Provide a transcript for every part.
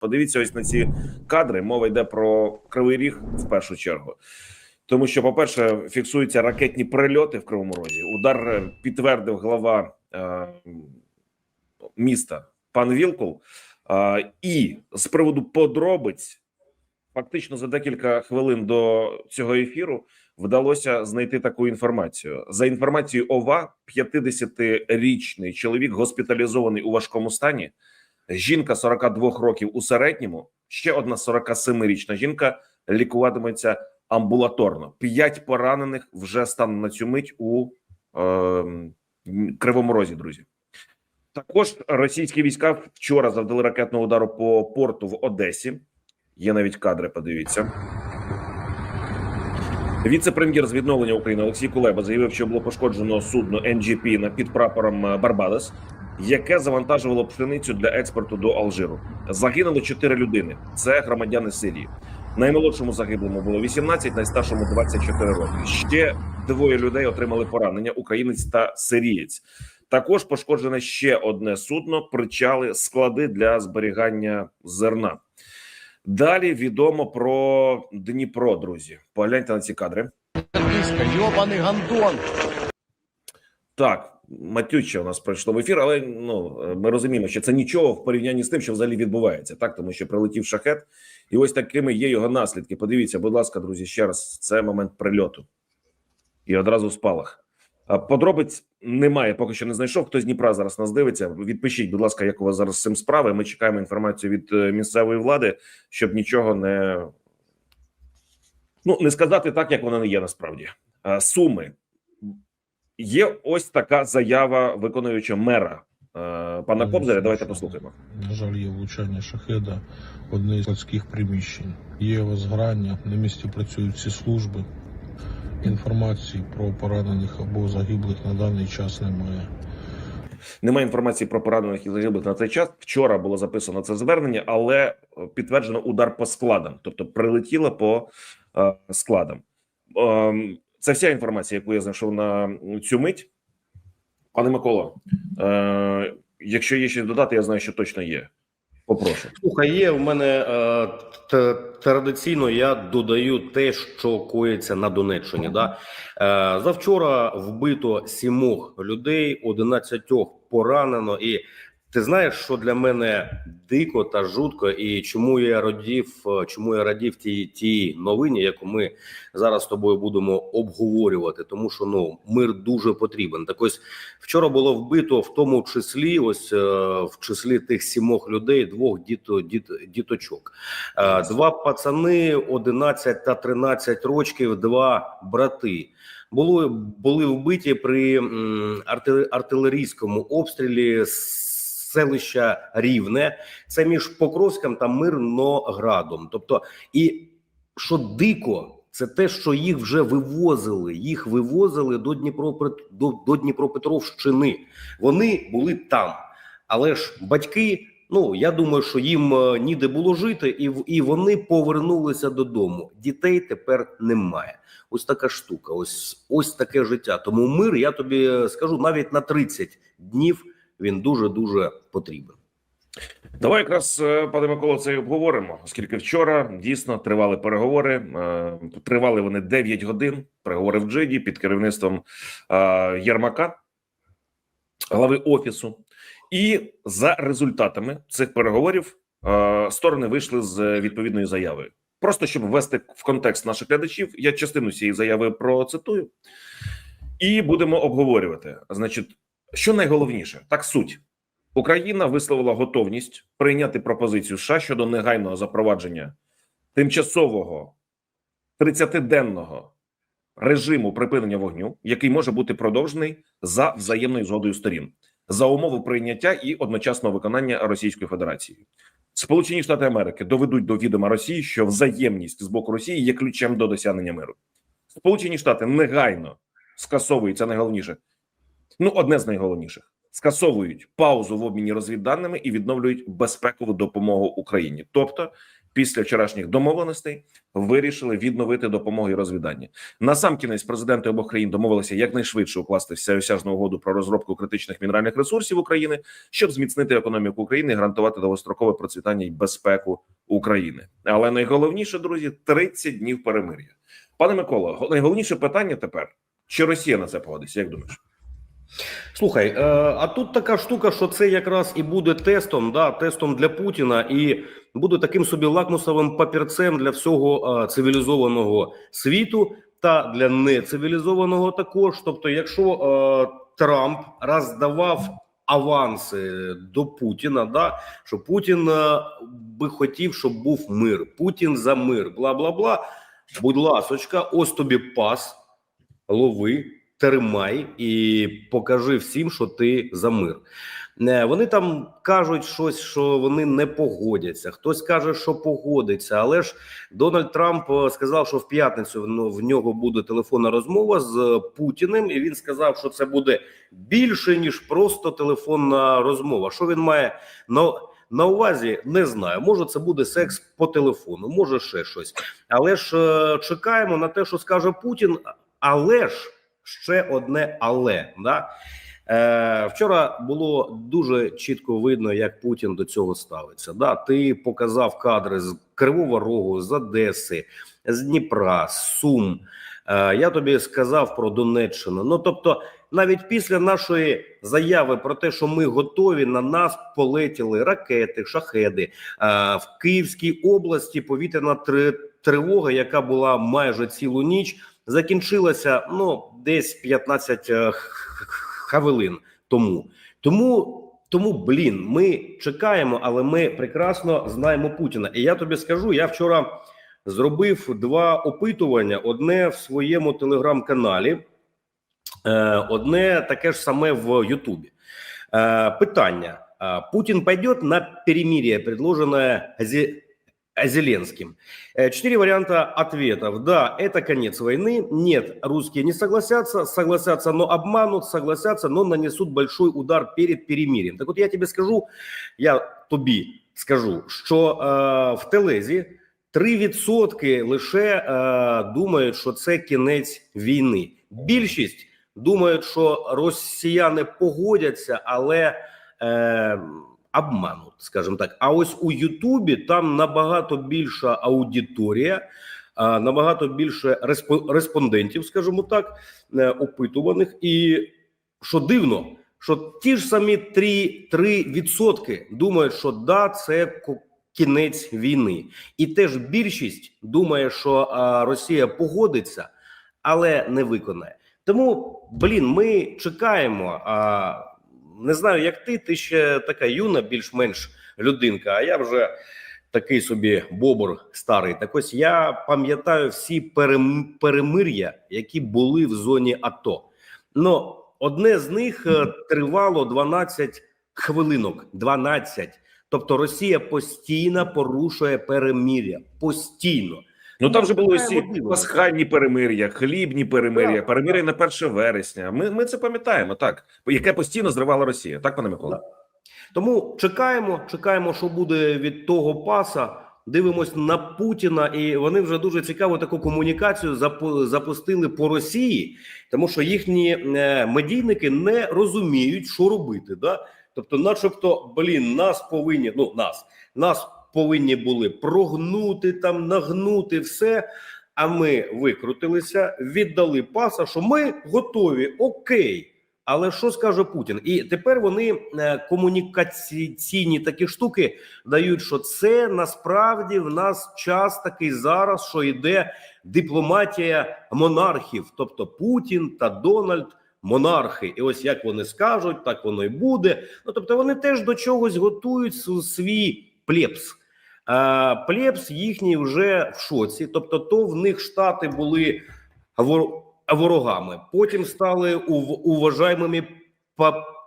Подивіться ось на ці кадри. Мова йде про кривий ріг в першу чергу. Тому що, по-перше, фіксуються ракетні прильоти в Кривому Розі. Удар е, підтвердив глава е, міста пан Вілкул. Е, і з приводу подробиць, фактично за декілька хвилин до цього ефіру вдалося знайти таку інформацію. За інформацією ОВА, 50-річний чоловік госпіталізований у важкому стані. Жінка 42 років у середньому, ще одна 47-річна жінка лікуватиметься амбулаторно. П'ять поранених вже станом на цю мить у е, Кривому Розі, друзі. Також російські війська вчора завдали ракетного удару по порту в Одесі. Є навіть кадри. Подивіться. Віце-прем'єр з відновлення України Олексій Кулеба заявив, що було пошкоджено судно на під прапором Барбадос, яке завантажувало пшеницю для експорту до Алжиру. Загинуло чотири людини. Це громадяни Сирії. Наймолодшому загиблому було 18, найстаршому 24 роки. Ще двоє людей отримали поранення: українець та сирієць. Також пошкоджене ще одне судно, причали склади для зберігання зерна. Далі відомо про Дніпро, друзі. Погляньте на ці кадри. Йобаний гандон. Так, матюче у нас пройшло в ефір, але ну ми розуміємо, що це нічого в порівнянні з тим, що взагалі відбувається, так тому що прилетів шахет, і ось такими є його наслідки. Подивіться, будь ласка, друзі, ще раз це момент прильоту і одразу спалах. Подробиць немає, поки що не знайшов. Хто з Дніпра зараз нас дивиться. Відпишіть, будь ласка, як у вас зараз з цим справи. Ми чекаємо інформацію від е, місцевої влади, щоб нічого не ну не сказати так, як воно не є насправді. Суми є ось така заява виконуючого мера е, пана Кобзаря. Давайте послухаємо. На жаль, є влучання шахеда в одне із складських приміщень. Є возгорання, на місці працюють всі служби. Інформації про поранених або загиблих на даний час немає. Немає інформації про поранених і загиблих на цей час. Вчора було записано це звернення, але е, підтверджено удар по складам, тобто прилетіло по е, складам. Ем, це вся інформація, яку я знайшов на цю мить. Пане Миколо, е, якщо є щось додати, я знаю, що точно є. Попрошу. Слухай, є в мене е, традиційно я додаю те, що коїться на Донеччині. Да? Е, завчора вбито сімох людей, 11 поранено. І ти знаєш, що для мене дико та жутко, і чому я радів, е, чому я радів тій, тій новині, яку ми зараз з тобою будемо обговорювати, тому що ну мир дуже потрібен. Так ось вчора було вбито в тому числі, ось е, в числі тих сімох людей, двох діто, діт, діточок. Е, Два пацани 11 та 13 років, два брати. Були, були вбиті при артилерійському обстрілі з селища Рівне. Це між Покровськом та Мирноградом. Тобто, і що дико, це те, що їх вже вивозили. Їх вивозили до Дніпро до, до Дніпропетровщини. Вони були там, але ж батьки. Ну я думаю, що їм е, ніде було жити, і і вони повернулися додому. Дітей тепер немає. Ось така штука. Ось ось таке життя. Тому мир, я тобі скажу, навіть на 30 днів він дуже дуже потрібен. Давай якраз, е, пане Миколо, це і обговоримо, оскільки вчора дійсно тривали переговори. е, Тривали вони 9 годин. Переговори в Джиді під керівництвом е, Єрмака, глави офісу. І за результатами цих переговорів сторони вийшли з відповідною заявою. Просто щоб ввести в контекст наших глядачів, я частину цієї заяви процитую, і будемо обговорювати. Значить, що найголовніше, так суть. Україна висловила готовність прийняти пропозицію США щодо негайного запровадження тимчасового 30-денного режиму припинення вогню, який може бути продовжений за взаємною згодою сторін, за умови прийняття і одночасного виконання Російської Федерації. Сполучені Штати Америки доведуть до відома Росії, що взаємність з боку Росії є ключем до досягнення миру. Сполучені Штати негайно скасовують це найголовніше. Ну, одне з найголовніших скасовують паузу в обміні розвідданими і відновлюють безпекову допомогу Україні. Тобто, після вчорашніх домовленостей вирішили відновити допомогу і розвідання. На сам кінець президенти обох країн домовилися якнайшвидше укласти всеосяжну угоду про розробку критичних мінеральних ресурсів України, щоб зміцнити економіку України і гарантувати довгострокове процвітання і безпеку України. Але найголовніше, друзі, 30 днів перемир'я. Пане Микола, найголовніше питання тепер: чи Росія на це погодиться? Як думаєш? Слухай, е, а тут така штука, що це якраз і буде тестом, да, тестом для Путіна, і буде таким собі лакмусовим папірцем для всього е, цивілізованого світу та для нецивілізованого також. Тобто, якщо е, Трамп роздавав аванси до Путіна, да, що Путін би хотів, щоб був мир, Путін за мир, бла бла бла. Будь ласочка, ось тобі пас, лови тримай і покажи всім, що ти за мир. Вони там кажуть щось, що вони не погодяться. Хтось каже, що погодиться. Але ж Дональд Трамп е, сказав, що в п'ятницю ну, в нього буде телефонна розмова з Путіним, і він сказав, що це буде більше ніж просто телефонна розмова. Що він має на, на увазі? Не знаю. Може, це буде секс по телефону, може ще щось. Але ж е, чекаємо на те, що скаже Путін. Але ж ще одне але да е, вчора було дуже чітко видно, як Путін до цього ставиться. Да, ти показав кадри з Кривого Рогу, з Одеси, з Дніпра, з Сум. Е, я тобі сказав про Донеччину. Ну тобто, навіть після нашої заяви про те, що ми готові на нас полетіли ракети, шахеди е, в Київській області. Повітряна тривога, яка була майже цілу ніч закінчилася ну десь 15 е, хвилин тому. Тому. Тому, блін, ми чекаємо, але ми прекрасно знаємо Путіна. І я тобі скажу: я вчора зробив два опитування: одне в своєму телеграм-каналі, е, одне таке ж саме в Ютубі. Е, питання: Путін пойде на перемирие, предложенное Зе- Зеленским. Э, Четыре варианта ответов. Да, это конец войны. Нет, русские не согласятся. Согласятся, но обманут. Согласятся, но нанесут большой удар перед перемирием. Так от я тебе скажу, я тобі скажу, що е, в Телезі 3% лише е, думають, що це кінець війни. Більшість думають, що росіяни погодяться, але е, обмануть, скажімо так. А ось у Ютубі там набагато більша аудиторія, набагато більше респо- респондентів, скажімо так, е, опитуваних. І що дивно, що ті ж самі 3, 3% думають, що да, це кінець війни, і теж більшість думає, що Росія погодиться, але не виконає. Тому, блін, ми чекаємо. Не знаю, як ти, ти ще така юна, більш-менш людинка. А я вже такий собі бобр старий. Так ось я пам'ятаю всі перем... перемир'я, які були в зоні АТО. Ну, одне з них е, тривало 12 хвилинок. 12. Тобто Росія постійно порушує перемир'я. Постійно. Ну там же були усі пасхальні перемир'я, хлібні перемир'я, перемир'я на 1 вересня. Ми, ми це пам'ятаємо, так яке постійно зривала Росія, так пане Микола? Тому чекаємо, чекаємо, що буде від того паса. Дивимось на Путіна, і вони вже дуже цікаву таку комунікацію запустили по Росії, тому що їхні е, медійники не розуміють, що робити. Да? Тобто, начебто, блін, нас повинні, ну нас, нас повинні були прогнути там, нагнути все. А ми викрутилися, віддали паса, що ми готові, окей. Але що скаже Путін? І тепер вони е, комунікаційні такі штуки дають, що це насправді в нас час такий зараз, що йде дипломатія монархів, тобто Путін та Дональд. Монархи, і ось як вони скажуть, так воно й буде. Ну тобто, вони теж до чогось готують свій плебс. А плебс їхній вже в шоці. Тобто, то в них штати були вор- ворогами, потім стали ув- уважаємими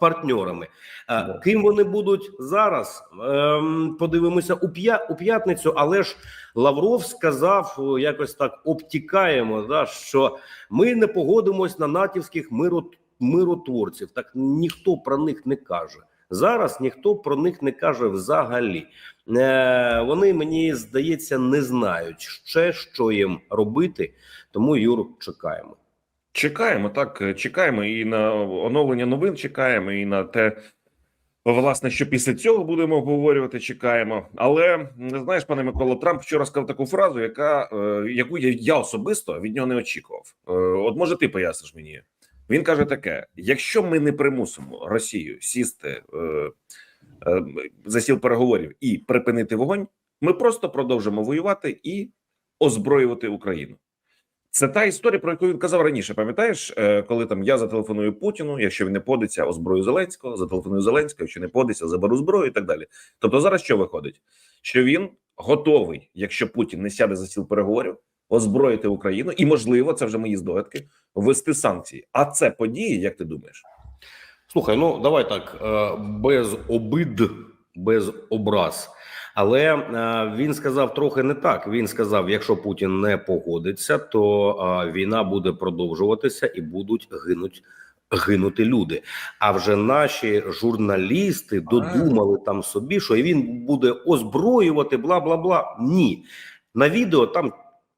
партнерами. А, Ким вони будуть зараз? Ем, подивимося у п'я- п'ятницю, але ж Лавров сказав якось так обтікаємо, да, що ми не погодимось на натівських миро- миротворців. Так ніхто про них не каже. Зараз ніхто про них не каже взагалі. Е, вони мені здається не знають ще, що їм робити. Тому Юр, чекаємо. Чекаємо, так е, чекаємо і на оновлення новин. Чекаємо, і на те, власне, що після цього будемо обговорювати. Чекаємо. Але знаєш, пане Микола, Трамп вчора сказав таку фразу, яка е, яку я, особисто від нього не очікував. От може ти поясниш мені? Він каже таке: якщо ми не примусимо Росію сісти е, е, за стіл переговорів і припинити вогонь, ми просто продовжимо воювати і озброювати Україну. Це та історія, про яку він казав раніше. Пам'ятаєш, е, коли там я зателефоную Путіну, якщо він не подиться, озброю Зеленського, зателефоную Зеленського, якщо не подиться, заберу зброю і так далі. Тобто, зараз що виходить? Що він готовий, якщо Путін не сяде за стіл переговорів, озброїти Україну, і можливо, це вже мої здогадки, ввести санкції. А це події, як ти думаєш? Слухай, ну давай так е, без обид, без образ. Але е, він сказав трохи не так. Він сказав: якщо Путін не погодиться, то е, війна буде продовжуватися і будуть гинуть. Гинути люди. А вже наші журналісти додумали там собі, що він буде озброювати, бла бла бла. Ні, на відео там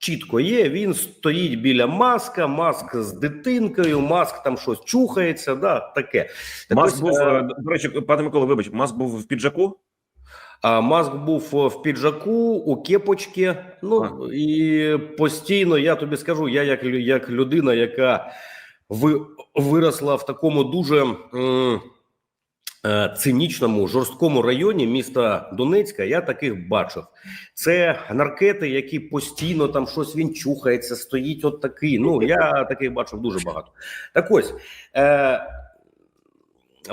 чітко є. Він стоїть біля маска, маск з дитинкою, маск там щось чухається. Да, таке Так Маск ось, був е, е, до речі, пане Микола, вибач, Маск був в піджаку. А Маск був е, в піджаку, у кепочці. Ну і постійно я тобі скажу, я як, як людина, яка ви, виросла в такому дуже м, цинічному, жорсткому районі міста Донецька, я таких бачив. Це наркети, які постійно там щось він чухається, стоїть от такий. Ну я таких бачив дуже багато. Так ось. Е,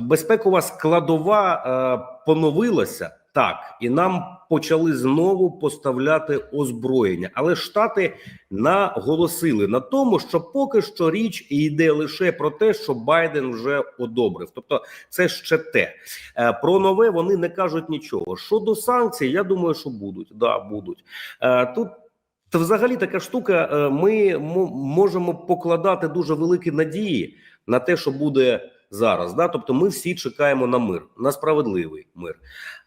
безпекова складова е, поновилася так, і нам почали знову поставляти озброєння. Але штати наголосили на тому, що поки що річ йде лише про те, що Байден вже одобрив. Тобто, це ще те Е, про нове вони не кажуть нічого. Щодо санкцій, я думаю, що будуть. Да, будуть Е, тут. Та взагалі така штука. е, Ми можемо покладати дуже великі надії на те, що буде зараз. Да? Тобто, ми всі чекаємо на мир, на справедливий мир.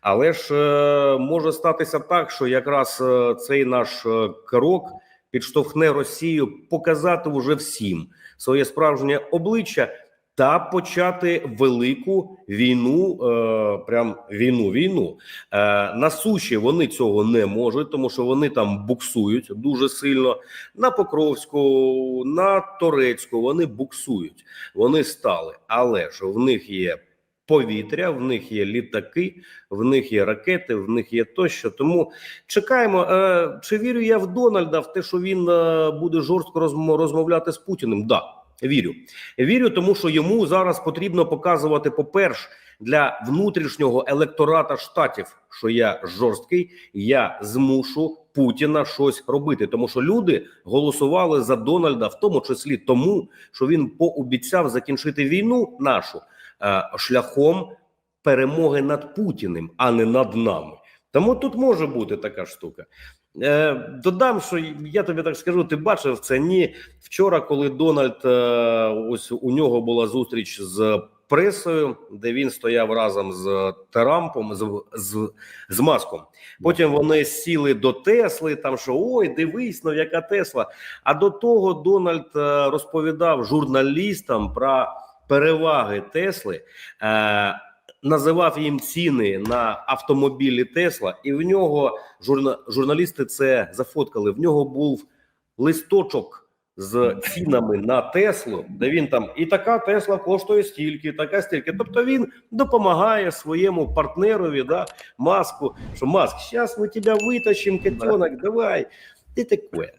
Але ж е, може статися так, що якраз е, цей наш е, крок підштовхне Росію показати вже всім своє справжнє обличчя та почати велику війну, е, прям війну, війну. Е, на суші вони цього не можуть, тому що вони там буксують дуже сильно. На Покровську, на Торецьку вони буксують, вони стали, але ж в них є повітря, в них є літаки, в них є ракети, в них є тощо. Тому чекаємо. Е, чи вірю я в Дональда в те, що він е, буде жорстко розм- розмовляти з Путіним? Да, вірю. Вірю, тому що йому зараз потрібно показувати, по-перше, для внутрішнього електората штатів, що я жорсткий, я змушу Путіна щось робити, тому що люди голосували за Дональда, в тому числі тому, що він пообіцяв закінчити війну нашу е, шляхом перемоги над Путіним, а не над нами. Тому тут може бути така штука. Е, додам, що я тобі так скажу, ти бачив це ні вчора, коли Дональд е, ось у нього була зустріч з пресою, де він стояв разом з Трампом, з, з, з маском. Потім вони сіли до Тесли. Там що ой, дивись, ну яка Тесла. А до того Дональд е, розповідав журналістам про переваги Тесли. Називав їм ціни на автомобілі Тесла, і в нього журна, журналісти це зафоткали. В нього був листочок з цінами на Теслу, де він там і така Тесла коштує стільки, така стільки. Тобто він допомагає своєму партнерові, да, маску, що маск, зараз ми тебе витащимо, котенок, давай. І таке.